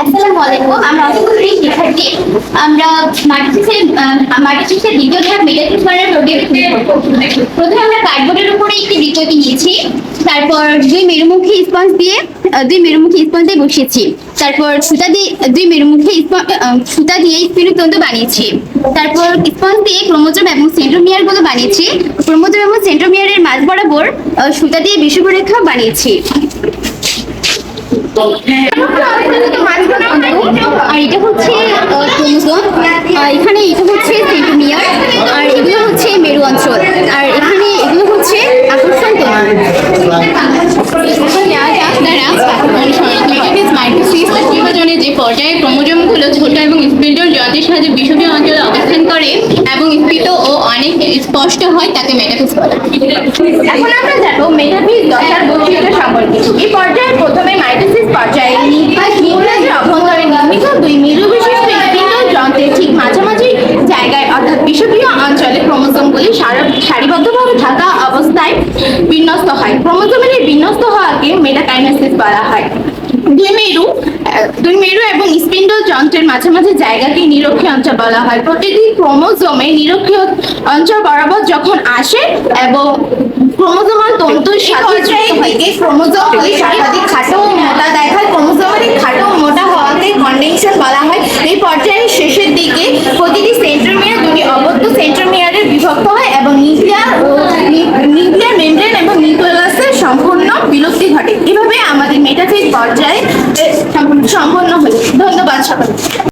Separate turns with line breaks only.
আমরা প্রথমে আমরা একটি নিয়েছি। তারপর দুই মেরুমুখী স্পঞ্জ দিয়ে দুই মেরুমুখী স্পঞ্জ দিয়ে তারপর সুতা দিয়ে, দুই মেরুমুখী দিয়ে বানিয়েছি। তারপর স্পঞ্জ দিয়ে ক্রোমোজোম এবং সেন্ট্রোমিয়ারগুলো বানিয়েছি। ক্রোমোজোম এবং সেন্ট্রোমিয়ারের মাঝ বরাবর সুতা দিয়ে বিষুবরেখা বানিয়েছি। আর এটা হচ্ছে ক্রোমোজোম আর এখানে এটা হচ্ছে সেন্টোমিয়ার আর এগুলো হচ্ছে মেরু অঞ্চল। আর এখানে এগুলো হচ্ছে আকর্ষণ তোমার।
যে পর্যায়ে ক্রোমোজোমগুলো ছোট এবং স্পিন্ডল যন্ত্রের সাহায্যে বিষুবীয় অঞ্চলে অবস্থান করে এবং স্ফীত ও অনেক স্পষ্ট হয় তাকে মেটাফিক্স বলে।
এখন আমরা জানব মেটাফিজ দশার বৈশিষ্ট্য সম্পর্কে। এই পর্যায়ে প্রথমে মাইটোসিস পর্যায়ে নিউক্লিয়াসের অভ্যন্তরে নির্মিত দুই মেরু বিশিষ্ট স্পিন্ডল যন্ত্রের ঠিক মাঝামাঝি জায়গায় অর্থাৎ বিষুবীয় অঞ্চলে সারা- সারিবদ্ধভাবে থাকা অবস্থায় বিন্যস্ত হয়। ক্রোমোজোমের বিন্যস্ত হওয়াকে মেটাকাইনেসিস বলা হয়। দুই মেরু দুই মেরু এবং স্পিন্ডল যন্ত্রের মাঝামাঝি জায়গাকে নিরক্ষীয় অঞ্চল বলা হয়। প্রতিটি ক্রোমোজোমে নিরক্ষীয় অঞ্চল বরাবর যখন আসে এবং ক্রোমোজোমাল তন্তুর সাথে যুক্ত হয় সর্বাধিক খাটো ও মোটা দেখায় ক্রোমোজোমের এই খাটো ও মোটা হওয়াকে কন্ডেনশন বলা হয় এই পর্যায়ের শেষের দিকে প্রতিটি সেন্ট্রোমিয়ার দুটি অবদ্ধ সেন্ট্রোমিয়ারে বিভক্ত হয় এবং নিউক্লিয়ার ও নিউক্লিয়ার মেমব্রেন এবং নিউক্লিয়াসের সম্পূর্ণ বিলুপ্তি ঘটে। এভাবে আমাদের মেটাফিক পর্যায়ে সম্পূর্ণ হয়েছে ধন্যবাদ সকলকে।